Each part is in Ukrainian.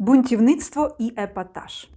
Бунтівництво і епатаж.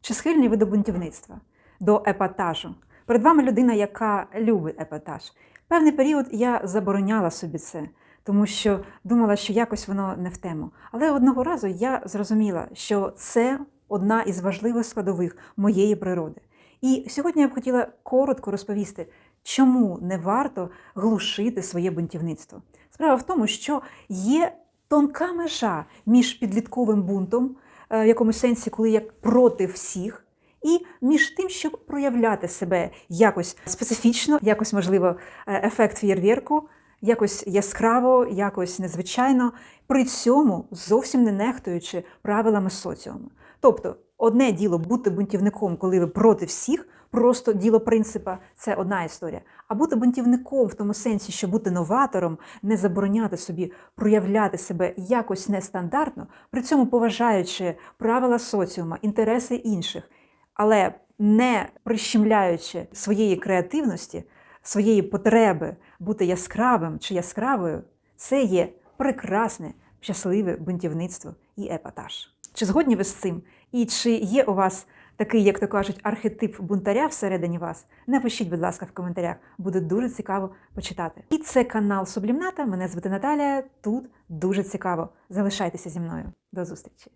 Чи схильні ви до бунтівництва, до епатажу? Перед вами людина, яка любить епатаж. Певний період я забороняла собі це, тому що думала, що якось воно не в тему. Але одного разу я зрозуміла, що це одна із важливих складових моєї природи. І сьогодні я б хотіла коротко розповісти, чому не варто глушити своє бунтівництво. Справа в тому, що є тонка межа між підлітковим бунтом, е, в якомусь сенсі, коли я проти всіх, і між тим, щоб проявляти себе якось специфічно, якось, можливо, е, ефект фєєрверку, якось яскраво, якось незвичайно, при цьому зовсім не нехтуючи правилами соціуму. Тобто, одне діло бути бунтівником, коли ви проти всіх, просто діло принципа це одна історія. А бути бунтівником в тому сенсі, що бути новатором, не забороняти собі проявляти себе якось нестандартно, при цьому поважаючи правила соціума, інтереси інших, але не прищемляючи своєї креативності, своєї потреби бути яскравим чи яскравою, це є прекрасне, щасливе бунтівництво і епатаж. Чи згодні ви з цим? І чи є у вас такий, як то кажуть, архетип бунтаря всередині вас? Напишіть, будь ласка, в коментарях. Буде дуже цікаво почитати. І це канал Сублімната. Мене звати Наталія. Тут дуже цікаво. Залишайтеся зі мною. До зустрічі!